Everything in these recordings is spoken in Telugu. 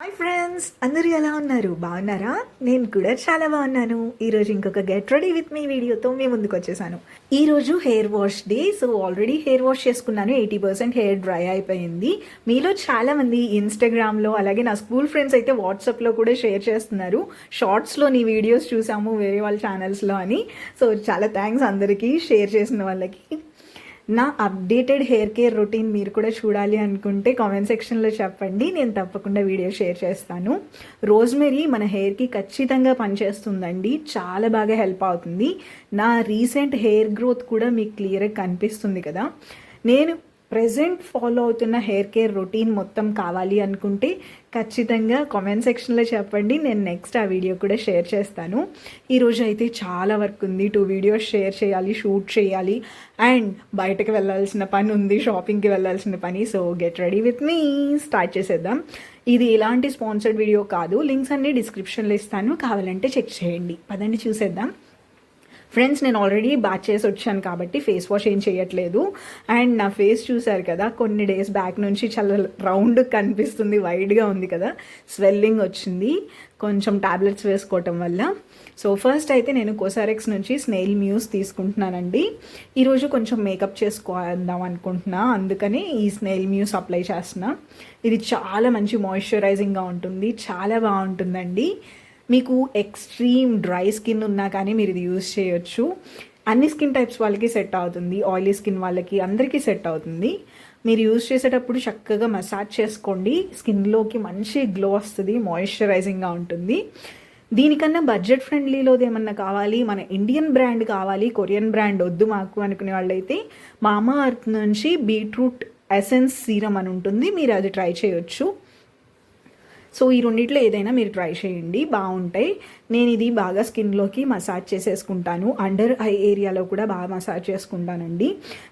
హాయ్ ఫ్రెండ్స్ అందరూ ఎలా ఉన్నారు? బాగున్నారా? నేను కూడా చాలా బాగున్నాను. ఈరోజు ఇంకొక గెట్ రెడీ విత్ మీ వీడియోతో మీ ముందుకు వచ్చేసాను. ఈరోజు hair wash day so already hair wash చేసుకున్నాను. ఎయిటీ పర్సెంట్ హెయిర్ డ్రై అయిపోయింది. మీలో చాలామంది ఇన్స్టాగ్రామ్లో అలాగే నా స్కూల్ ఫ్రెండ్స్ అయితే వాట్సాప్లో కూడా షేర్ చేస్తున్నారు. షార్ట్స్లో నీ వీడియోస్ చూసాము వేరే వాళ్ళ ఛానల్స్లో అని. సో చాలా థ్యాంక్స్ అందరికీ షేర్ చేసిన వాళ్ళకి. నా అప్డేటెడ్ హెయిర్ కేర్ రొటీన్ మీరు కూడా చూడాలి అనుకుంటే కామెంట్ సెక్షన్లో చెప్పండి. నేను తప్పకుండా వీడియో షేర్ చేస్తాను. రోజ్మెరీ మన హెయిర్కి ఖచ్చితంగా పనిచేస్తుందండి. చాలా బాగా హెల్ప్ అవుతుంది. నా రీసెంట్ హెయిర్ గ్రోత్ కూడా మీకు క్లియర్గా కనిపిస్తుంది కదా. నేను ప్రజెంట్ ఫాలో అవుతున్న హెయిర్ కేర్ రొటీన్ మొత్తం కావాలి అనుకుంటే ఖచ్చితంగా కామెంట్ సెక్షన్లో చెప్పండి. నేను నెక్స్ట్ ఆ వీడియో కూడా షేర్ చేస్తాను. ఈరోజు అయితే చాలా వర్క్ ఉంది. టూ వీడియోస్ షేర్ చేయాలి షూట్ చేయాలి. అండ్ బయటకు వెళ్ళాల్సిన పని ఉంది షాపింగ్కి వెళ్ళాల్సిన పని. So get ready with me start చేసేద్దాం. ఇది ఎలాంటి స్పాన్సర్డ్ వీడియో కాదు. లింక్స్ అన్ని డిస్క్రిప్షన్లో ఇస్తాను. కావాలంటే చెక్ చేయండి. పదండి చూసేద్దాం. ఫ్రెండ్స్ నేను ఆల్రెడీ బ్యాచ్ చేసి వచ్చాను కాబట్టి ఫేస్ వాష్ ఏం చేయట్లేదు. అండ్ నా ఫేస్ చూసారు కదా కొన్ని డేస్ బ్యాక్ నుంచి చాలా రౌండ్ కనిపిస్తుంది వైడ్గా ఉంది కదా. స్వెల్లింగ్ వచ్చింది. కొంచెం టాబ్లెట్స్ వేసుకోవటం వల్ల. సో ఫస్ట్ అయితే నేను కోసారెక్స్ నుంచి స్నెయిల్ మ్యూస్ తీసుకుంటున్నానండి. ఈరోజు కొంచెం మేకప్ చేసుకోదాం అనుకుంటున్నా. అందుకని ఈ స్నెయిల్ మ్యూస్ అప్లై చేస్తున్నా. ఇది చాలా మంచి మాయిశ్చరైజింగ్గా ఉంటుంది. చాలా బాగుంటుందండి. మీకు ఎక్స్ట్రీమ్ డ్రై స్కిన్ ఉన్నా కానీ మీరు ఇది యూజ్ చేయొచ్చు. అన్ని స్కిన్ టైప్స్ వాళ్ళకి సెట్ అవుతుంది. ఆయిలీ స్కిన్ వాళ్ళకి అందరికీ సెట్ అవుతుంది. మీరు యూజ్ చేసేటప్పుడు చక్కగా మసాజ్ చేసుకోండి. స్కిన్లోకి మంచి గ్లో వస్తుంది మాయిశ్చరైజింగ్గా ఉంటుంది. దీనికన్నా బడ్జెట్ ఫ్రెండ్లీలోది ఏమన్నా కావాలి? మన ఇండియన్ బ్రాండ్ కావాలి కొరియన్ బ్రాండ్ వద్దు మాకు అనుకునే వాళ్ళైతే మామా అర్త్ నుంచి బీట్రూట్ ఎసెన్స్ సీరం అని ఉంటుంది. మీరు అది ట్రై చేయొచ్చు. సో ఈ రెండిట్లో ఏదైనా మీరు ట్రై చేయండి. బాగుంటాయి. నేను ఇది బాగా స్కిన్లోకి మసాజ్ చేసేసుకుంటాను. అండర్ ఐ ఏరియాలో కూడా బాగా మసాజ్ చేసుకుంటానండి.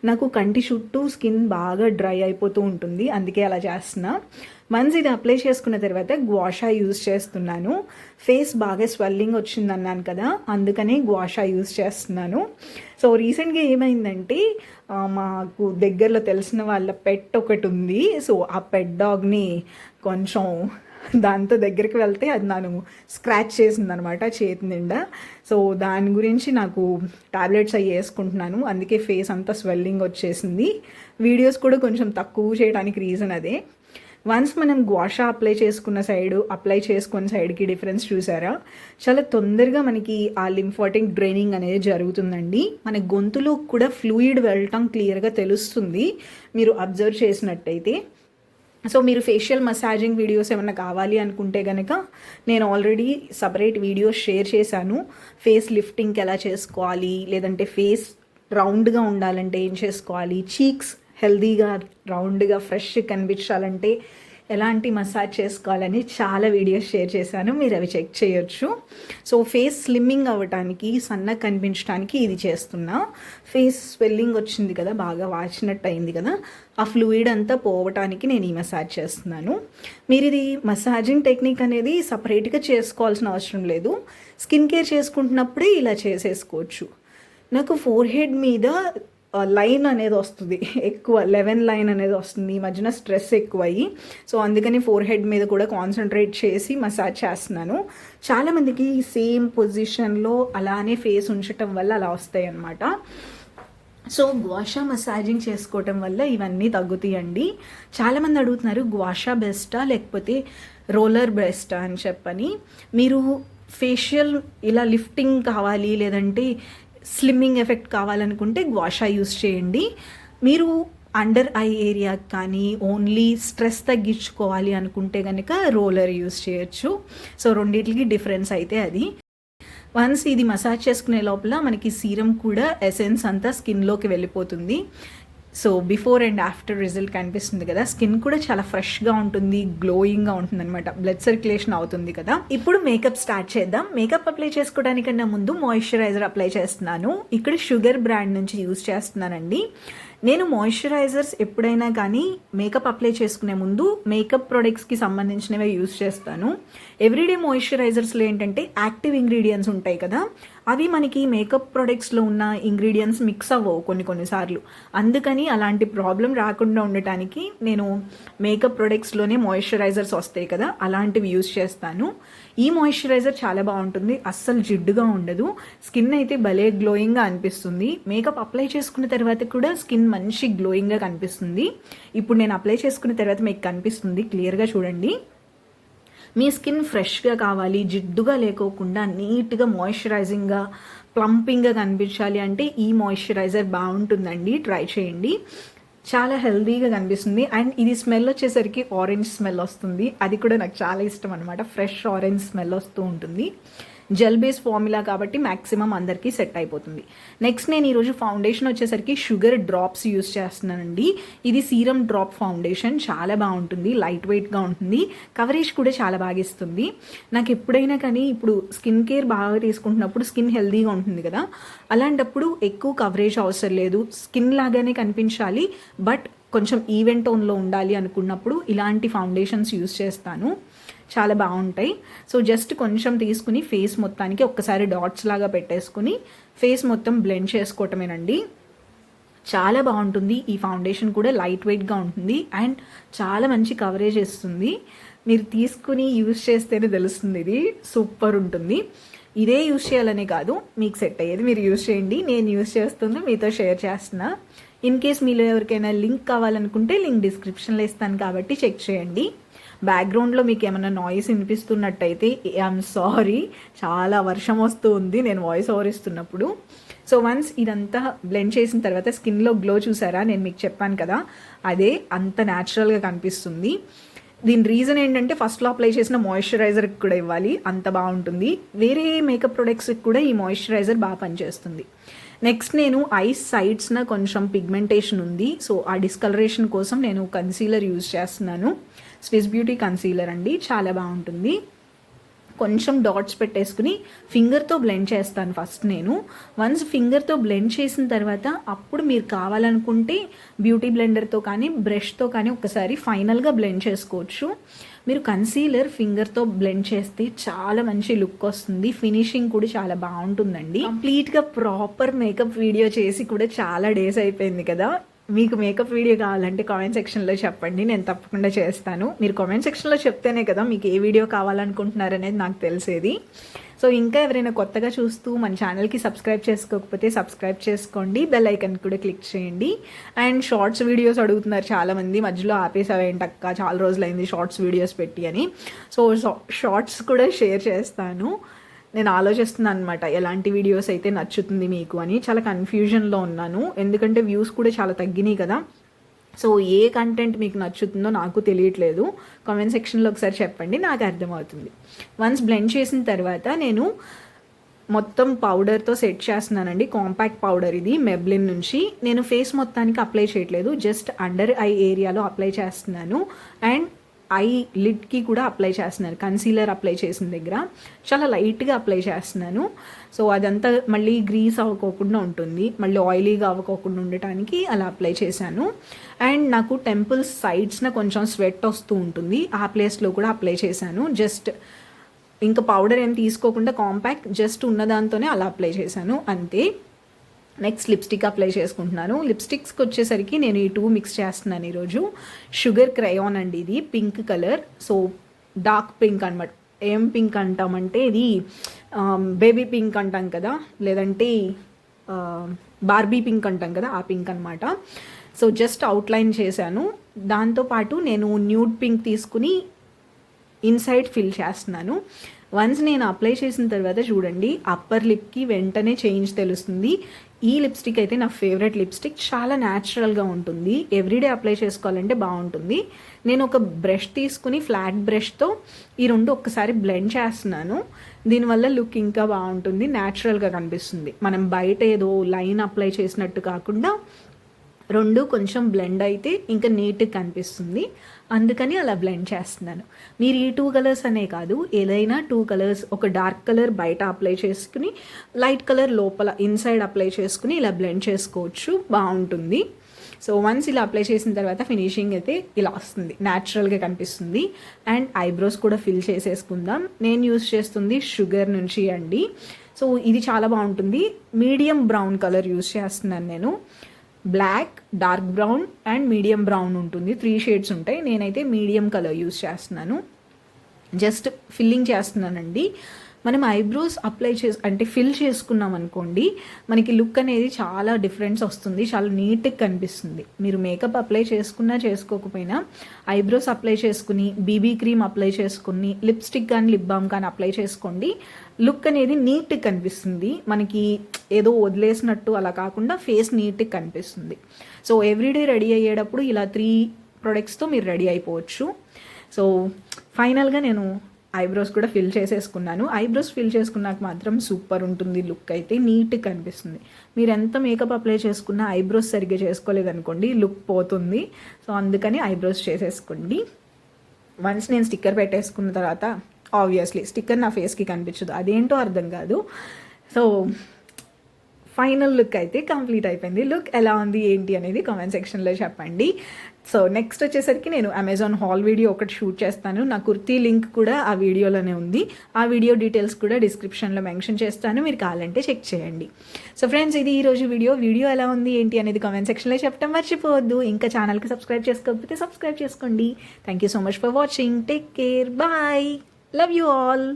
నాకు కంటి చుట్టూ స్కిన్ బాగా డ్రై అయిపోతూ ఉంటుంది. అందుకే అలా చేస్తున్నా. వన్స్ ఇది అప్లై చేసుకున్న తర్వాత గ్వాషా యూజ్ చేస్తున్నాను. ఫేస్ బాగా స్వెల్లింగ్ వచ్చిందన్నాను కదా అందుకనే గ్వాషా యూజ్ చేస్తున్నాను. సో రీసెంట్గా ఏమైందంటే మాకు దగ్గరలో తెలిసిన వాళ్ళ పెట్ ఒకటి ఉంది. సో ఆ పెట్ డాగ్ని కొంచెం దాంతో దగ్గరికి వెళ్తే అది నన్ను స్క్రాచ్ చేసింది అనమాట చేతి నిండా. సో దాని గురించి నాకు టాబ్లెట్స్ అవి వేసుకుంటున్నాను. అందుకే ఫేస్ అంతా స్వెల్లింగ్ వచ్చేసింది. వీడియోస్ కూడా కొంచెం తక్కువ చేయడానికి రీజన్ అదే. వన్స్ మనం గ్వాషా అప్లై చేసుకున్న సైడ్ అప్లై చేసుకున్న సైడ్కి డిఫరెన్స్ చూసారా? చాలా తొందరగా మనకి ఆ లింఫాటిక్ డ్రైనింగ్ అనేది జరుగుతుందండి. మన గొంతులో కూడా ఫ్లూయిడ్ వెళ్ళటం క్లియర్గా తెలుస్తుంది. మీరు అబ్జర్వ్ చేసినట్టయితే. సో మీరు ఫేషియల్ మసాజింగ్ వీడియోస్ ఏమైనా కావాలి అనుకుంటే కనుక నేను ఆల్రెడీ సపరేట్ వీడియోస్ షేర్ చేశాను. ఫేస్ లిఫ్టింగ్కి ఎలా చేసుకోవాలి? లేదంటే ఫేస్ రౌండ్గా ఉండాలంటే ఏం చేసుకోవాలి? చీక్స్ హెల్దీగా రౌండ్గా ఫ్రెష్ కనిపించాలంటే ఎలాంటి మసాజ్ చేసుకోవాలని చాలా వీడియోస్ షేర్ చేశాను. మీరు అవి చెక్ చేయొచ్చు. సో ఫేస్ స్లిమ్మింగ్ అవ్వటానికి సన్నగా కనిపించడానికి ఇది చేస్తున్నా. ఫేస్ స్వెల్లింగ్ వచ్చింది కదా బాగా వాచినట్టు అయింది కదా ఆ ఫ్లూయిడ్ అంతా పోవటానికి నేను ఈ మసాజ్ చేస్తున్నాను. మీరు ఇది మసాజింగ్ టెక్నిక్ అనేది సపరేట్గా చేసుకోవాల్సిన అవసరం లేదు. స్కిన్ కేర్ చేసుకుంటున్నప్పుడే ఇలా చేసేసుకోవచ్చు. నాకు ఫోర్ హెడ్ మీద లైన్ అనేది వస్తుంది. ఎక్కువ లెవెన్ లైన్ అనేది వస్తుంది. ఈ మధ్యన స్ట్రెస్ ఎక్కువ అయ్యి సో అందుకని ఫోర్ హెడ్ మీద కూడా కాన్సన్ట్రేట్ చేసి మసాజ్ చేస్తున్నాను. చాలామందికి సేమ్ పొజిషన్లో అలానే ఫేస్ ఉంచటం వల్ల అలా వస్తాయి అన్నమాట సో గ్వాషా మసాజింగ్ చేసుకోవటం వల్ల ఇవన్నీ తగ్గుతాయండి. చాలామంది అడుగుతున్నారు గ్వాషా బెస్టా లేకపోతే రోలర్ బెస్టా అని చెప్పని. మీరు ఫేషియల్ ఇలా లిఫ్టింగ్ కావాలి లేదంటే స్లిమ్మింగ్ ఎఫెక్ట్ కావాలనుకుంటే గ్వాషా యూస్ చేయండి. మీరు అండర్ ఐ ఏరియా కానీ ఓన్లీ స్ట్రెస్ తగ్గించుకోవాలి అనుకుంటే కనుక రోలర్ యూస్ చేయొచ్చు. సో రెండింటికి డిఫరెన్స్ అయితే అది. వన్స్ ఇది మసాజ్ చేసుకునే లోపల మనకి సీరం కూడా ఎసెన్స్ అంతా స్కిన్లోకి వెళ్ళిపోతుంది. So before and after result కనిపిస్తుంది కదా స్కిన్ కూడా చాలా ఫ్రెష్గా ఉంటుంది గ్లోయింగ్గా ఉంటుంది అనమాట బ్లడ్ సర్క్యులేషన్ అవుతుంది కదా. ఇప్పుడు మేకప్ స్టార్ట్ చేద్దాం. మేకప్ అప్లై చేసుకోవడానికన్నా ముందు మాయిశ్చరైజర్ అప్లై చేస్తున్నాను. ఇక్కడ షుగర్ బ్రాండ్ నుంచి యూజ్ చేస్తున్నానండి. నేను మాయిశ్చరైజర్స్ ఎప్పుడైనా కానీ మేకప్ అప్లై చేసుకునే ముందు మేకప్ ప్రొడక్ట్స్కి సంబంధించినవే యూజ్ చేస్తాను. ఎవ్రీడే మాయిశ్చరైజర్స్లో ఏంటంటే యాక్టివ్ ఇంగ్రీడియంట్స్ ఉంటాయి కదా. అవి మనకి మేకప్ ప్రొడక్ట్స్లో ఉన్న ఇంగ్రీడియంట్స్ మిక్స్ అవ్వవు కొన్ని కొన్నిసార్లు అందుకని అలాంటి ప్రాబ్లం రాకుండా ఉండటానికి నేను మేకప్ ప్రొడక్ట్స్లోనే మాయిశ్చరైజర్స్ వస్తాయి కదా. అలాంటివి యూస్ చేస్తాను. ఈ మాయిశ్చరైజర్ చాలా బాగుంటుంది. అస్సలు జిడ్డుగా ఉండదు. స్కిన్ అయితే భలే గ్లోయింగ్గా అనిపిస్తుంది. మేకప్ అప్లై చేసుకున్న తర్వాత కూడా స్కిన్ మంచి గ్లోయింగ్గా కనిపిస్తుంది. ఇప్పుడు నేను అప్లై చేసుకున్న తర్వాత మీకు కనిపిస్తుంది. క్లియర్గా చూడండి. మీ స్కిన్ ఫ్రెష్గా కావాలి జిడ్డుగా లేకోకుండా నీట్గా మాయిశ్చరైజింగ్గా ప్లంపింగ్గా కనిపించాలి అంటే ఈ మాయిశ్చరైజర్ బాగుంటుందండి. ట్రై చేయండి. చాలా హెల్దీగా కనిపిస్తుంది. అండ్ ఇది స్మెల్ వచ్చేసరికి ఆరెంజ్ స్మెల్ వస్తుంది. అది కూడా నాకు చాలా ఇష్టం అనమాట ఫ్రెష్ ఆరెంజ్ స్మెల్ వస్తూ ఉంటుంది. జెల్ బేస్ ఫార్ములా కాబట్టి మ్యాక్సిమం అందరికీ సెట్ అయిపోతుంది. నెక్స్ట్ నేను ఈరోజు ఫౌండేషన్ వచ్చేసరికి షుగర్ డ్రాప్స్ యూస్ చేస్తున్నానండి. ఇది సీరం డ్రాప్ ఫౌండేషన్. చాలా బాగుంటుంది. లైట్ వెయిట్గా ఉంటుంది. కవరేజ్ కూడా చాలా బాగా ఇస్తుంది. నాకు ఎప్పుడైనా కానీ ఇప్పుడు స్కిన్ కేర్ బాగా తీసుకుంటున్నప్పుడు స్కిన్ హెల్దీగా ఉంటుంది కదా. అలాంటప్పుడు ఎక్కువ కవరేజ్ అవసరం లేదు. స్కిన్ లాగానే కనిపించాలి. బట్ కొంచెం ఈవెంట్ టోన్లో ఉండాలి అనుకున్నప్పుడు ఇలాంటి ఫౌండేషన్స్ యూస్ చేస్తాను. చాలా బాగుంటాయి. సో జస్ట్ కొంచెం తీసుకుని ఫేస్ మొత్తానికి ఒక్కసారి డాట్స్ లాగా పెట్టేసుకుని ఫేస్ మొత్తం బ్లెండ్ చేసుకోవటమేనండి. చాలా బాగుంటుంది. ఈ ఫౌండేషన్ కూడా లైట్ వెయిట్గా ఉంటుంది. అండ్ చాలా మంచి కవరేజ్ ఇస్తుంది. మీరు తీసుకుని యూస్ చేస్తేనే తెలుస్తుంది ఇది. సూపర్ ఉంటుంది. ఇదే యూజ్ చేయాలనే కాదు. మీకు సెట్ అయ్యేది మీరు యూస్ చేయండి. నేను యూజ్ చేస్తుంది మీతో షేర్ చేస్తున్నా. ఇన్ కేస్ మీలో ఎవరికైనా లింక్ కావాలనుకుంటే లింక్ డిస్క్రిప్షన్లో ఇస్తాను కాబట్టి చెక్ చేయండి. బ్యాక్గ్రౌండ్లో మీకు ఏమైనా నాయిస్ వినిపిస్తున్నట్టయితే ఐఎమ్ సారీ చాలా వర్షం వస్తూ ఉంది నేను వాయిస్ ఓవర్ ఇస్తున్నప్పుడు. సో వన్స్ ఇదంతా బ్లెండ్ చేసిన తర్వాత స్కిన్లో గ్లో చూసారా? నేను మీకు చెప్పాను కదా అదే అంత న్యాచురల్గా కనిపిస్తుంది. దీని రీజన్ ఏంటంటే ఫస్ట్లో అప్లై చేసిన మాయిశ్చరైజర్కి కూడా ఇవ్వాలి అంత బాగుంటుంది. వేరే మేకప్ ప్రొడక్ట్స్కి కూడా ఈ మాయిశ్చరైజర్ బాగా పనిచేస్తుంది. నెక్స్ట్ నేను ఐస్ సైడ్స్న కొంచెం పిగ్మెంటేషన్ ఉంది. సో ఆ డిస్కలరేషన్ కోసం నేను కన్సీలర్ యూజ్ చేస్తున్నాను. స్విస్ బ్యూటీ కన్సీలర్ అండి చాలా బాగుంటుంది. కొంచెం డాట్స్ పెట్టేసుకుని ఫింగర్తో బ్లెండ్ చేస్తాను ఫస్ట్ నేను. వన్స్ ఫింగర్తో బ్లెండ్ చేసిన తర్వాత అప్పుడు మీరు కావాలనుకుంటే బ్యూటీ బ్లెండర్తో కానీ బ్రష్తో కానీ ఒకసారి ఫైనల్గా బ్లెండ్ చేసుకోవచ్చు. మీరు కన్సీలర్ ఫింగర్తో బ్లెండ్ చేస్తే చాలా మంచి లుక్ వస్తుంది. ఫినిషింగ్ కూడా చాలా బాగుంటుందండి. కంప్లీట్గా ప్రాపర్ మేకప్ వీడియో చేసి కూడా చాలా డేస్ అయిపోయింది కదా. మీకు మేకప్ వీడియో కావాలంటే కామెంట్ సెక్షన్లో చెప్పండి నేను తప్పకుండా చేస్తాను. మీరు కామెంట్ సెక్షన్లో చెప్తేనే కదా మీకు ఏ వీడియో కావాలనుకుంటున్నారనేది నాకు తెలిసేది. సో ఇంకా ఎవరైనా కొత్తగా చూస్తూ మన ఛానల్కి సబ్స్క్రైబ్ చేసుకోకపోతే సబ్స్క్రైబ్ చేసుకోండి బెల్ ఐకన్ కూడా క్లిక్ చేయండి. అండ్ షార్ట్స్ వీడియోస్ అడుగుతున్నారు చాలామంది మధ్యలో ఆపేసావేంటక్క చాలా రోజులైంది షార్ట్స్ వీడియోస్ పెట్టి అని. సో షార్ట్స్ కూడా షేర్ చేస్తాను. నేను ఆలోచిస్తున్నాను అనమాట ఎలాంటి వీడియోస్ అయితే నచ్చుతుంది మీకు అని. చాలా కన్ఫ్యూజన్లో ఉన్నాను. ఎందుకంటే వ్యూస్ కూడా చాలా తగ్గినాయి కదా. సో ఏ కంటెంట్ మీకు నచ్చుతుందో నాకు తెలియట్లేదు. కామెంట్ సెక్షన్లో ఒకసారి చెప్పండి నాకు అర్థమవుతుంది. వన్స్ బ్లెండ్ చేసిన తర్వాత నేను మొత్తం పౌడర్తో సెట్ చేస్తున్నానండి. కాంపాక్ట్ పౌడర్ ఇది మెబ్లిన్ నుంచి. నేను ఫేస్ మొత్తానికి అప్లై చేయట్లేదు. జస్ట్ అండర్ ఐ ఏరియాలో అప్లై చేస్తున్నాను. అండ్ ఐ లిడ్కి కూడా అప్లై చేస్తున్నాను కన్సీలర్ అప్లై చేసిన దగ్గర. చాలా లైట్గా అప్లై చేస్తున్నాను. సో అదంతా మళ్ళీ గ్రీస్ అవ్వకోకుండా ఉంటుంది. మళ్ళీ ఆయిలీగా అవ్వకోకుండా ఉండటానికి అలా అప్లై చేశాను. అండ్ నాకు టెంపుల్స్ సైడ్స్న కొంచెం స్వెట్ వస్తూ ఉంటుంది. ఆ ప్లేస్లో కూడా అప్లై చేశాను. జస్ట్ ఇంకా పౌడర్ ఏం తీసుకోకుండా కాంపాక్ట్ జస్ట్ ఉన్నదాంతోనే అలా అప్లై చేశాను. అంతే. నెక్స్ట్ లిప్స్టిక్ అప్లై చేసుకుంటున్నాను. లిప్స్టిక్స్కి వచ్చేసరికి నేను ఈ టూ మిక్స్ చేస్తున్నాను ఈరోజు. షుగర్ క్రయాన్ అండి ఇది pink colour so dark pink అనమాట ఏం పింక్ అంటామంటే ఇది um, బేబీ పింక్ అంటాం కదా. లేదంటే బార్బీ పింక్ అంటాం కదా ఆ పింక్ అనమాట సో జస్ట్ అవుట్లైన్ చేశాను. దాంతోపాటు నేను న్యూడ్ పింక్ తీసుకుని ఇన్సైడ్ ఫిల్ చేస్తున్నాను. వన్స్ నేను అప్లై చేసిన తర్వాత చూడండి అప్పర్ లిప్కి వెంటనే చేంజ్ తెలుస్తుంది. ఈ లిప్స్టిక్ అయితే నా ఫేవరెట్ లిప్స్టిక్ చాలా న్యాచురల్గా ఉంటుంది. ఎవ్రీడే అప్లై చేసుకోవాలంటే బాగుంటుంది. నేను ఒక బ్రష్ తీసుకుని ఫ్లాట్ బ్రష్తో ఈ రెండు ఒక్కసారి బ్లెండ్ చేస్తున్నాను. దీనివల్ల లుక్ ఇంకా బాగుంటుంది న్యాచురల్గా కనిపిస్తుంది. మనం బయట ఏదో లైన్ అప్లై చేసినట్టు కాకుండా రెండు కొంచెం బ్లెండ్ అయితే ఇంకా నీట్గా కనిపిస్తుంది. అందుకని అలా బ్లెండ్ చేస్తున్నాను. మీరు ఈ టూ కలర్స్ అనే కాదు ఏదైనా టూ కలర్స్ ఒక డార్క్ కలర్ బయట అప్లై చేసుకుని లైట్ కలర్ లోపల ఇన్సైడ్ అప్లై చేసుకుని ఇలా బ్లెండ్ చేసుకోవచ్చు బాగుంటుంది. సో వన్స్ ఇలా అప్లై చేసిన తర్వాత ఫినిషింగ్ అయితే ఇలా వస్తుంది న్యాచురల్గా కనిపిస్తుంది. అండ్ ఐబ్రోస్ కూడా ఫిల్ చేసేసుకుందాం. నేను యూస్ చేస్తుంది షుగర్ నుంచి అండి. సో ఇది చాలా బాగుంటుంది. మీడియం బ్రౌన్ కలర్ యూస్ చేస్తున్నాను నేను. Black dark brown and medium brown ఉంటుంది. త్రీ షేడ్స్ ఉంటాయి. నేనైతే మీడియం కలర్ యూస్ చేస్తున్నాను. జస్ట్ ఫిల్లింగ్ చేస్తున్నానండి. మనం ఐబ్రోస్ అప్లై చేసి అంటే ఫిల్ చేసుకున్నాం అనుకోండి మనకి లుక్ అనేది చాలా డిఫరెన్స్ వస్తుంది చాలా నీట్గా కనిపిస్తుంది. మీరు మేకప్ అప్లై చేసుకున్నా చేసుకోకపోయినా ఐబ్రోస్ అప్లై చేసుకుని బీబీ క్రీమ్ అప్లై చేసుకుని లిప్స్టిక్ కానీ లిప్ బామ్ కానీ అప్లై చేసుకోండి లుక్ అనేది నీట్గా కనిపిస్తుంది. మనకి ఏదో వదిలేసినట్టు అలా కాకుండా ఫేస్ నీట్గా కనిపిస్తుంది. సో ఎవ్రీడే రెడీ అయ్యేటప్పుడు ఇలా త్రీ ప్రొడక్ట్స్తో మీరు రెడీ అయిపోవచ్చు. సో ఫైనల్గా నేను ఐబ్రోస్ కూడా ఫిల్ చేసేసుకున్నాను. ఐబ్రోస్ ఫిల్ చేసుకున్నాక మాత్రం సూపర్ ఉంటుంది లుక్ అయితే నీట్గా కనిపిస్తుంది. మీరు ఎంత మేకప్ అప్లై చేసుకున్నా ఐబ్రోస్ సరిగ్గా చేసుకోలేదనుకోండి లుక్ పోతుంది. సో అందుకని ఐబ్రోస్ చేసేసుకోండి. వన్స్ నేను స్టిక్కర్ పెట్టేసుకున్న తర్వాత ఆబ్వియస్లీ స్టిక్కర్ నా ఫేస్కి కనిపించదు. అదేంటో అర్థం కాదు. సో ఫైనల్ లుక్ అయితే కంప్లీట్ అయిపోయింది. లుక్ ఎలా ఉంది ఏంటి అనేది కామెంట్ సెక్షన్లో చెప్పండి. సో నెక్స్ట్ వచ్చేసరికి నేను అమెజాన్ హాల్ వీడియో ఒకటి షూట్ చేస్తాను. నా కుర్తీ లింక్ కూడా ఆ వీడియోలోనే ఉంది. ఆ వీడియో డీటెయిల్స్ కూడా డిస్క్రిప్షన్లో మెన్షన్ చేస్తాను. మీరు కావాలంటే చెక్ చేయండి. సో ఫ్రెండ్స్ ఇది ఈరోజు వీడియో వీడియో ఎలా ఉంది ఏంటి అనేది కామెంట్ సెక్షన్లో చెప్పడం మర్చిపోవద్దు. ఇంకా ఛానల్కి సబ్స్క్రైబ్ చేసుకోకపోతే సబ్స్క్రైబ్ చేసుకోండి. Thank you so much for watching take care bye love you all